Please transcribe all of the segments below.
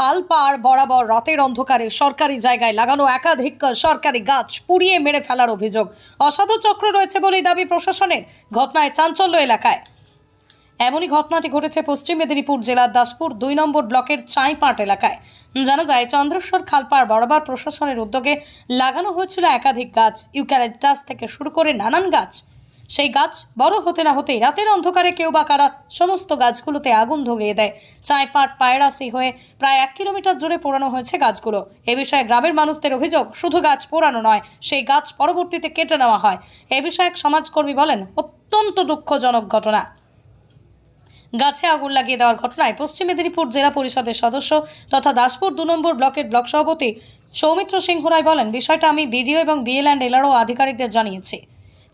খাল পার বরাবর রাতের অন্ধকারে সরকারি জায়গায় লাগানো একাধিক সরকারি গাছ পুড়িয়ে মেরে ফেলার অভিযোগ। অসাধু চক্র রয়েছে বলেই দাবি প্রশাসনের, ঘটনায় চাঞ্চল্য এলাকায়। এমনই ঘটনাটি ঘটেছে পশ্চিম মেদিনীপুর জেলার দাসপুর দুই নম্বর ব্লকের চাঁইপাট এলাকায়। জানা যায়, চন্দ্রেশ্বর খালপাড় বরাবর প্রশাসনের উদ্যোগে লাগানো হয়েছিল একাধিক গাছ। ইউক্যালিপটাস থেকে শুরু করে নানান গাছ সেই গাছ বড় হতে না হতেই রাতের অন্ধকারে কেউ বা কারা সমস্ত গাছগুলোতে আগুন ধরিয়ে দেয়। চাঁইপাট পায়রাসি হয়ে প্রায় এক কিলোমিটার জুড়ে পোড়ানো হয়েছে গাছগুলো। এ বিষয়ে গ্রামের মানুষদের অভিযোগ, শুধু গাছ পোড়ানো নয়, সেই গাছ পরবর্তীতে কেটে নেওয়া হয়। এ বিষয়ে এক সমাজকর্মী বলেন, অত্যন্ত দুঃখজনক ঘটনা। গাছে আগুন লাগিয়ে দেওয়ার ঘটনায় পশ্চিম মেদিনীপুর জেলা পরিষদের সদস্য তথা দাসপুর দু নম্বর ব্লকের ব্লক সভাপতি সৌমিত্র সিংহ রায় বলেন, বিষয়টা আমি বিডিও এবং বিএল অ্যান্ড এলআরও আধিকারিকদের জানিয়েছি।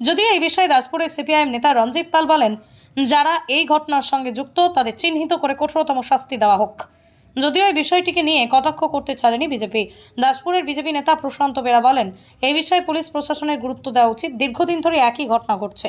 যদিও এই বিষয়ে দাসপুরের সিপিআইএম নেতা রঞ্জিত পাল বলেন, যারা এই ঘটনার সঙ্গে যুক্ত, তাদের চিহ্নিত করে কঠোরতম শাস্তি দেওয়া হোক। যদিও এই বিষয়টিকে নিয়ে কটাক্ষ করতে ছাড়েনি বিজেপি। দাসপুরের বিজেপি নেতা প্রশান্ত বেরা বলেন, এই বিষয়ে পুলিশ প্রশাসনের গুরুত্ব দেওয়া উচিত। দীর্ঘদিন ধরে একই ঘটনা ঘটছে।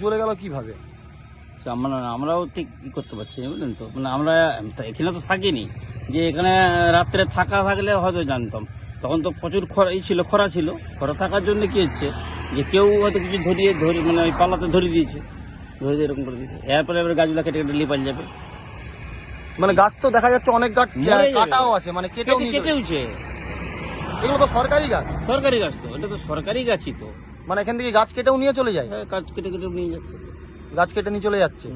জ্বলে গেল কীভাবে? আমরা আমরাও ঠিক করতে পারছি বুঝলেন তো? মানে আমরা এখানে তো থাকিনি। যে এখানে রাত্রে থাকা থাকলে হয়তো জানতাম। তখন তো প্রচুর খরা ছিল খরা ছিল। খরা থাকার জন্য কি হচ্ছে? যে কেউ হয়তো কিছু ধরিয়ে ধরে মানে ওই পাল্লাতে ধরে দিয়েছে। ধরে দিয়ে এরকম করে দিয়েছে। এরপরে এবার গাছগুলো কেটে কেটে লিপাল যাবে। মানে গাছ তো দেখা যাচ্ছে অনেক গাছ কাটাও আছে মানে কেটেও কেটে কেটেওছে এগুলো তো সরকারি গাছ। সরকারি গাছ তো এটা তো সরকারি গাছই তো। মানে এখান থেকে গাছ কেটেও নিয়ে চলে যায়? হ্যাঁ, গাছ কেটে কেটে নিয়ে যাচ্ছে। গাছ কেটে নিয়ে চলে যাচ্ছে?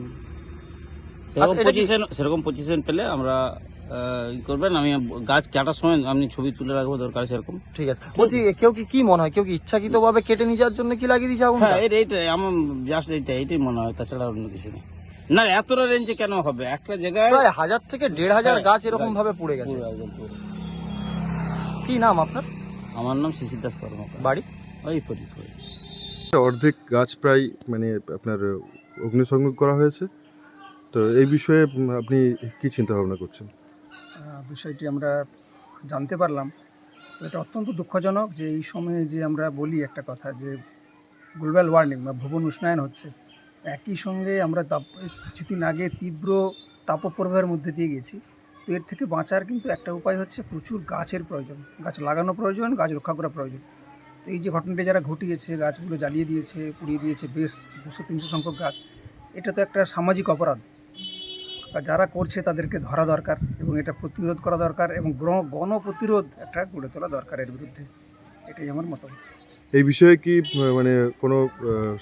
সেরকম আচ্ছা, কি- পজিশন সেরকম পজিশন পেলে আমরা ই করবেন আমি গাছ কাটার সময় আমি ছবি তুলে রাখব দরকার সেরকম। ঠিক আছে। বলছি কেউ কি কি মনে হয়? কেউ কি ইচ্ছাকৃত ভাবে কেটে নিয়ে যাওয়ার জন্য কি লাগিয়ে দিয়েছে আগুনটা? হ্যাঁ এইটাই আমার জাস্ট এইটা এইটাই মনে হয় তাছাড়া অন্য কিছু না না এতটা রেঞ্জে কেন হবে? একটা জায়গায় প্রায় হাজার থেকে দেড় হাজার হ্যাঁ, গাছ এরকম ভাবে পুড়ে গেছে। কি নাম আপনার? আমার নাম শিশির দাস কর্মকার। বাড়ি? ওই ফরিদপুর। অর্ধেক গাছ প্রায় মানে আপনার অগ্নিসংযোগ করা হয়েছে। তো এই বিষয়ে আপনি কি চিন্তা ভাবনা করছেন বিষয়টি আমরা জানতে পারলাম। তো এটা অত্যন্ত দুঃখজনক যে এই সময়ে যে আমরা বলি একটা কথা যে গ্লোবাল ওয়ার্মিং বা ভুবন উষ্ণায়ন হচ্ছে, একই সঙ্গে আমরা তাপ- কিছুদিন আগে তীব্র তাপপ্রবাহের মধ্যে দিয়ে গেছি। তো এর থেকে বাঁচার কিন্তু একটা উপায় হচ্ছে প্রচুর গাছের প্রয়োজন। গাছ লাগানো প্রয়োজন, গাছ রক্ষা করা প্রয়োজন। তো এই যে ঘটনাটি যারা ঘটিয়েছে গাছগুলো জ্বালিয়ে দিয়েছে পুড়িয়ে দিয়েছে বেশ দুশো তিনশো সংখ্যক গাছ এটা তো একটা সামাজিক অপরাধ। যারা করছে তাদেরকে ধরা দরকার এবং এটা প্রতিরোধ করা দরকার এবং গণপ্রতিরোধ একটা গড়ে তোলা দরকার এর বিরুদ্ধে। এটাই আমার মতামত। এই বিষয়ে কি মানে কোনো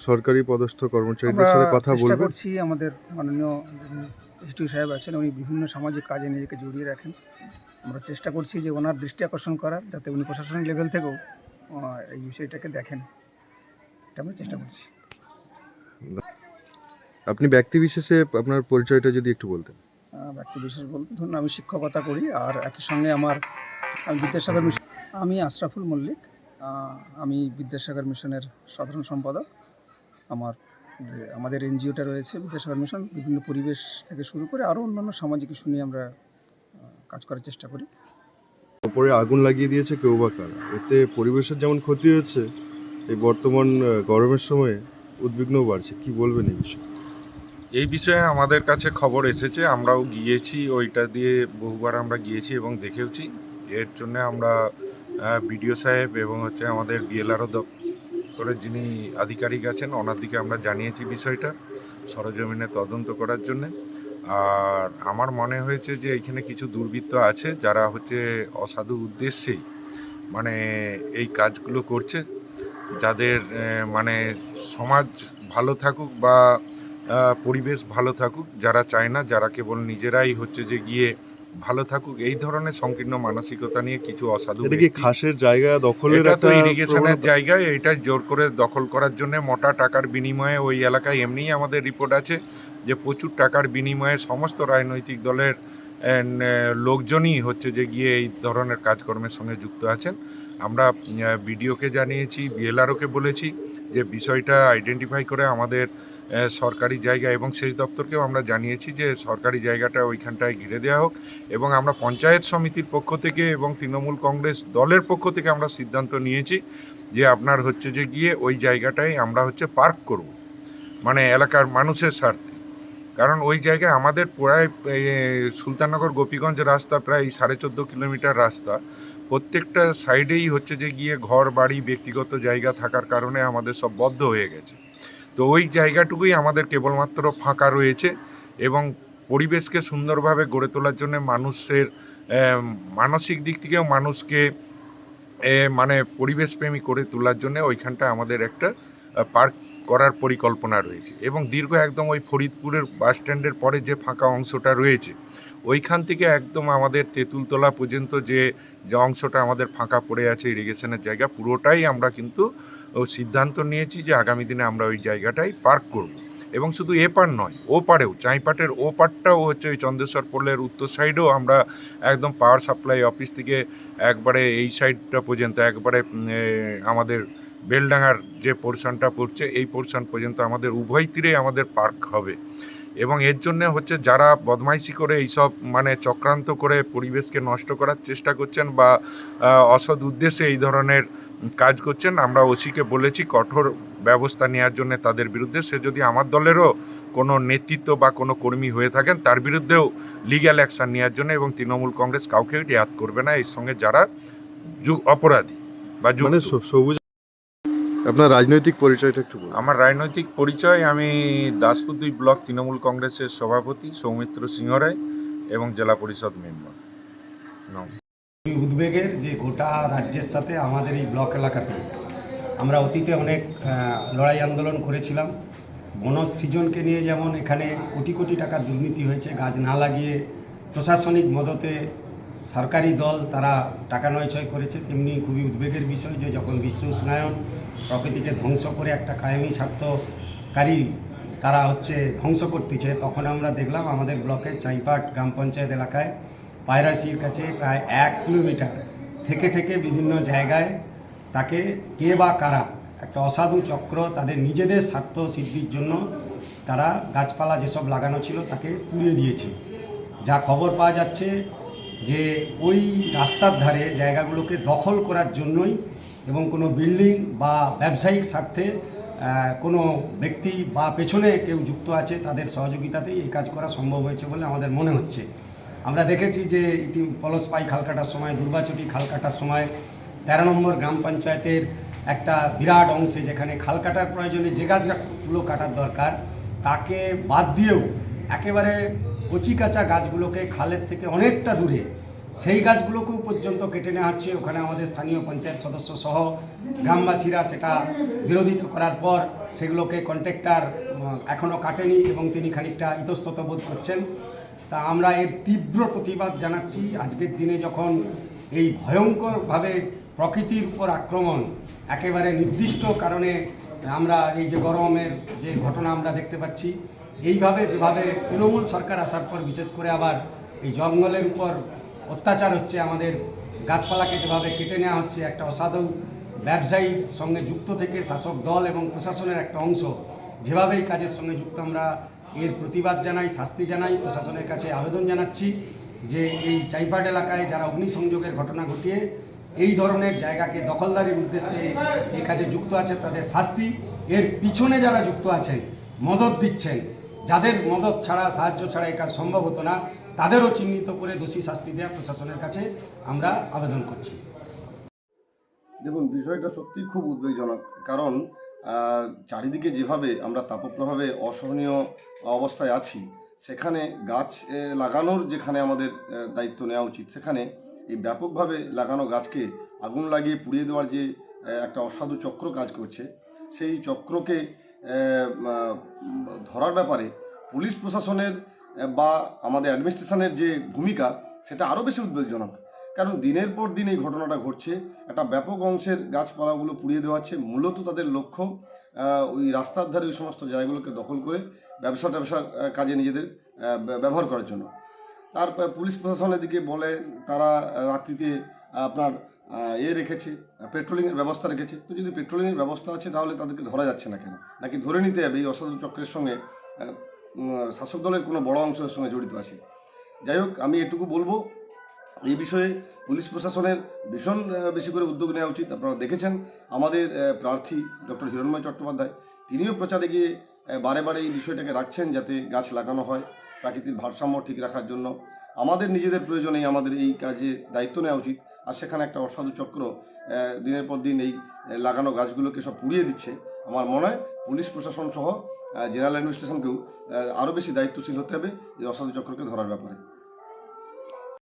সরকারি পদস্থ কর্মচারীদের সাথে কথা চেষ্টা করছি আমাদের মাননীয় এসটিও সাহেব আছেন উনি বিভিন্ন সামাজিক কাজে নিজেকে জড়িয়ে রাখেন। আমরা চেষ্টা করছি যে ওনার দৃষ্টি আকর্ষণ করার যাতে উনি প্রশাসনিক লেভেল থেকেও এই বিষয়টাকে দেখেন। এটা আমরা চেষ্টা করছি। আপনি ব্যক্তি বিশেষে আপনার পরিচয়টা যদি একটু বলতেন। ব্যক্তি বিশেষ বলতে ধরুন আমি শিক্ষকতা করি আর একই সঙ্গে আমার বিদ্যাসাগর মিশন আমি আশরাফুল মল্লিক আমি বিদ্যাসাগর মিশনের সাধারণ সম্পাদক। আমার আমাদের এনজিওটা রয়েছে বিদ্যাসাগর মিশন বিভিন্ন পরিবেশ থেকে শুরু করে আরও অন্যান্য সামাজিক ইস্যু নিয়ে আমরা কাজ করার চেষ্টা করি। ওপরে আগুন লাগিয়ে দিয়েছে কেউ বা কারা। এতে পরিবেশের যেমন ক্ষতি হচ্ছে এই বর্তমান গরমের সময়ে উদ্বিগ্নও বাড়ছে। কি বলবেন এই বিষয়ে? এই বিষয়ে আমাদের কাছে খবর এসেছে, আমরাও গিয়েছি, ওইটা দিয়ে বহুবার আমরা গিয়েছি এবং দেখেওছি। এর জন্য আমরা বিডিও সাহেব এবং হচ্ছে আমাদের বিএলআরও দপ্তরের যিনি আধিকারিক আছেন, ওনার দিকে আমরা জানিয়েছি বিষয়টা সরজমিনে তদন্ত করার জন্য। আর আমার মনে হয়েছে যে এখানে কিছু দুর্বৃত্ত আছে যারা হচ্ছে অসাধু উদ্দেশ্যেই মানে এই কাজগুলো করছে। যাদের মানে সমাজ ভালো থাকুক বা পরিবেশ ভালো থাকুক যারা চায় না যারা কেবল নিজেরাই হচ্ছে যে গিয়ে ভালো থাকুক এই ধরনের সংকীর্ণ মানসিকতা নিয়ে কিছু অসাধু খাসের জায়গা দখলের এটা তো ইরিগেশনের জায়গায় এটা জোর করে দখল করার জন্য মোটা টাকার বিনিময়ে ওই এলাকায় এমনিই আমাদের রিপোর্ট আছে। যে প্রচুর টাকার বিনিময়ে সমস্ত রাজনৈতিক দলের লোকজনই হচ্ছে যে গিয়ে এই ধরনের কাজকর্মের সঙ্গে যুক্ত আছেন। আমরা বিডিওকে জানিয়েছি, বিএলআরওকে বলেছি যে বিষয়টা আইডেন্টিফাই করে আমাদের সরকারি জায়গা এবং সেচ দপ্তরকেও আমরা জানিয়েছি যে সরকারি জায়গাটা ওইখানটায় ঘিরে দেওয়া হোক এবং আমরা পঞ্চায়েত সমিতির পক্ষ থেকে এবং তৃণমূল কংগ্রেস দলের পক্ষ থেকে আমরা সিদ্ধান্ত নিয়েছি যে আপনার হচ্ছে যে গিয়ে ওই জায়গাটায় আমরা হচ্ছে পার্ক করব। মানে এলাকার মানুষের স্বার্থে। কারণ ওই জায়গায় আমাদের প্রায় সুলতাননগর গোপীগঞ্জ রাস্তা প্রায় সাড়ে চোদ্দ কিলোমিটার রাস্তা। প্রত্যেকটা সাইডেই হচ্ছে যে গিয়ে ঘর, বাড়ি, ব্যক্তিগত জায়গা থাকার কারণে আমাদের সব বদ্ধ হয়ে গেছে। তো ওই জায়গাটুকুই আমাদের কেবলমাত্র ফাঁকা রয়েছে এবং পরিবেশকে সুন্দরভাবে গড়ে তোলার জন্য মানুষের মানসিক দিক থেকেও মানুষকে মানে পরিবেশপ্রেমী করে তোলার জন্য ওইখানটা আমাদের একটা পার্ক করার পরিকল্পনা রয়েছে এবং দীর্ঘ একদম ওই ফরিদপুরের বাস স্ট্যান্ডের পরে যে ফাঁকা অংশটা রয়েছে, ওইখান থেকে একদম আমাদের তেঁতুলতলা পর্যন্ত যে যে অংশটা আমাদের ফাঁকা পড়ে আছে ইরিগেশনের জায়গা, পুরোটাই আমরা কিন্তু সিদ্ধান্ত নিয়েছি যে আগামী দিনে আমরা ওই জায়গাটাই পার্ক করব। এবং শুধু এ পার নয়, ও পারেও চাঁইপাটের ও পারটাও হচ্ছে ওই চন্দ্রেশ্বর পোলের উত্তর সাইডেও আমরা একদম পাওয়ার সাপ্লাই অফিস থেকে একবারে এই সাইডটা পর্যন্ত, একবারে আমাদের বেলডাঙ্গার যে পোর্শনটা পড়ছে এই পোর্শন পর্যন্ত আমাদের উভয় তীরে আমাদের পার্ক হবে। এবং এর জন্য হচ্ছে যারা বদমাইশি করে এইসব মানে চক্রান্ত করে পরিবেশকে নষ্ট করার চেষ্টা করছেন বা অসৎ উদ্দেশ্যে এই ধরনের কাজ করছেন আমরা ওসিকে বলেছি কঠোর ব্যবস্থা নেওয়ার জন্য তাদের বিরুদ্ধে। সে যদি আমার দলেরও কোনো নেতৃত্ব বা কোনো কর্মী হয়ে থাকেন তার বিরুদ্ধেও লিগ্যাল অ্যাকশন নেওয়ার জন্য এবং তৃণমূল কংগ্রেস কাউকে রেয়াত করবে না। এর সঙ্গে যারা অপরাধী বা মানে সবুজ আপনার রাজনৈতিক পরিচয়টা একটু বলুন। আমার রাজনৈতিক পরিচয় আমি দাসপুর দুই ব্লক তৃণমূল কংগ্রেসের সভাপতি সৌমিত্র সিংহ রায় এবং জেলা পরিষদ মেম্বার। খুবই উদ্বেগের যে গোটা রাজ্যের সাথে আমাদের এই ব্লক এলাকাতে আমরা অতীতে অনেক লড়াই আন্দোলন করেছিলাম। বনজ সৃজনকে নিয়ে যেমন এখানে কোটি কোটি টাকার দুর্নীতি হয়েছে গাছ না লাগিয়ে প্রশাসনিক মদতে সরকারি দল তারা টাকা নয়ছয় করেছে তেমনি খুবই উদ্বেগের বিষয় যে যখন বিশ্ব উষ্ণায়ন প্রকৃতিকে ধ্বংস করে একটা কায়েমি স্বার্থকারী তারা হচ্ছে ধ্বংস করতেছে। তখন আমরা দেখলাম আমাদের ব্লকের চাইপাট গ্রাম পঞ্চায়েত এলাকায় পায়রাসির কাছে প্রায় এক কিলোমিটার থেকে থেকে বিভিন্ন জায়গায় তাকে কে বা কারা একটা অসাধু চক্র তাদের নিজেদের স্বার্থ সিদ্ধির জন্য তারা গাছপালা যেসব লাগানো ছিল তাকে পুড়িয়ে দিয়েছে। যা খবর পাওয়া যাচ্ছে যে ওই রাস্তার ধারে জায়গাগুলোকে দখল করার জন্যই এবং কোনো বিল্ডিং বা ব্যবসায়িক স্বার্থে কোনো ব্যক্তি বা পেছনে কেউ যুক্ত আছে, তাদের সহযোগিতাতেই এই কাজ করা সম্ভব হয়েছে বলে আমাদের মনে হচ্ছে। আমরা দেখেছি যে ইতি, পলসপাই খাল কাটার সময়, দুর্বাচটি খাল কাটার সময় তেরো নম্বর গ্রাম পঞ্চায়েতের একটা বিরাট অংশে যেখানে খাল কাটার প্রয়োজনে যে গাছগুলো কাটার দরকার, তাকে বাদ দিয়েও একেবারে কচি কাঁচা গাছগুলোকে খালের থেকে অনেকটা দূরে সেই গাছগুলোকেও পর্যন্ত কেটে নেওয়া হচ্ছে। ওখানে আমাদের স্থানীয় পঞ্চায়েত সদস্য সহ গ্রামবাসীরা সেটা বিরোধিতা করার পর সেগুলোকে কন্ট্রাক্টর এখনও কাটেনি এবং তিনি খানিকটা ইতস্তত বোধ করছেন। তা আমরা এর তীব্র প্রতিবাদ জানাচ্ছি। আজকের দিনে যখন এই ভয়ঙ্করভাবে প্রকৃতির উপর আক্রমণ একেবারে নির্দিষ্ট কারণে আমরা এই যে গরমের যে ঘটনা আমরা দেখতে পাচ্ছি, এইভাবে যেভাবে তৃণমূল সরকার আসার পর বিশেষ করে আবার এই জঙ্গলের উপর অত্যাচার হচ্ছে, আমাদের গাছপালাকে যেভাবে কেটে নেওয়া হচ্ছে, একটা অসাধু ব্যবসায়ীর সঙ্গে যুক্ত থেকে শাসক দল এবং প্রশাসনের একটা অংশ যেভাবে এই কাজের সঙ্গে যুক্ত আমরা এর প্রতিবাদ জানাই, শাস্তি জানাই, প্রশাসনের কাছে আবেদন জানাচ্ছি যে এই চাইপাট এলাকায় যারা অগ্নিসংযোগের ঘটনা ঘটিয়ে এই ধরনের জায়গাকে দখলদারির উদ্দেশ্যে এই কাজে যুক্ত আছে, তাদের শাস্তি, এর পিছনে যারা যুক্ত আছেন, মদত দিচ্ছেন, যাদের মদত ছাড়া, সাহায্য ছাড়া এই কাজ সম্ভব হতো না। তাদেরও চিহ্নিত করে দোষী শাস্তি দেওয়া প্রশাসনের কাছে আমরা আবেদন করছি। দেখুন, বিষয়টা সত্যিই খুব উদ্বেগজনক। কারণ চারিদিকে যেভাবে আমরা তাপপ্রভাবে অসহনীয় অবস্থায় আছি, সেখানে গাছ লাগানোর যেখানে আমাদের দায়িত্ব নেওয়া উচিত, সেখানে এই ব্যাপকভাবে লাগানো গাছকে আগুন লাগিয়ে পুড়িয়ে দেওয়ার যে একটা অসাধু চক্র কাজ করছে, সেই চক্রকে ধরার ব্যাপারে পুলিশ প্রশাসনের বা আমাদের অ্যাডমিনিস্ট্রেশনের যে ভূমিকা, সেটা আরও বেশি উদ্বেগজনক। কারণ দিনের পর দিন এই ঘটনাটা ঘটছে, একটা ব্যাপক অংশের গাছপালাগুলো পুড়িয়ে দেওয়া হচ্ছে, মূলত তাদের লক্ষ্য ওই রাস্তার ধারে ওই সমস্ত জায়গাগুলোকে দখল করে ব্যবসা ট্যাবসার কাজে নিজেদের ব্যবহার করার জন্য। তারপর পুলিশ প্রশাসনের দিকে বলে, তারা রাত্রিতে আপনার এ রেখেছে, পেট্রোলিংয়ের ব্যবস্থা রেখেছে। তো যদি পেট্রোলিংয়ের ব্যবস্থা আছে, তাহলে তাদেরকে ধরা যাচ্ছে না কেন? নাকি ধরে নিতে হবে এই অসাধু চক্রের সঙ্গে শাসক দলের কোনো বড় অংশের সঙ্গে জড়িত আছে। যাই হোক, আমি এটুকু বলব, এই বিষয়ে পুলিশ প্রশাসনের ভীষণ বেশি করে উদ্যোগ নেওয়া উচিত। আপনারা দেখেছেন, আমাদের প্রার্থী ডক্টর হিরণময় চট্টোপাধ্যায়, তিনিও প্রচারে গিয়ে বারে বারে এই বিষয়টাকে রাখছেন যাতে গাছ লাগানো হয় প্রাকৃতিক ভারসাম্য ঠিক রাখার জন্য। আমাদের নিজেদের প্রয়োজনেই আমাদের এই কাজে দায়িত্ব নেওয়া উচিত। আর সেখানে একটা অসাধু চক্র দিনের পর দিন এই লাগানো গাছগুলোকে সব পুড়িয়ে দিচ্ছে। আমার মনে হয় পুলিশ প্রশাসন সহ জেনারেল অ্যাডমিনিস্ট্রেশনকেও আরও বেশি দায়িত্বশীল হতে হবে এই অসাধু চক্রকে ধরার ব্যাপারে।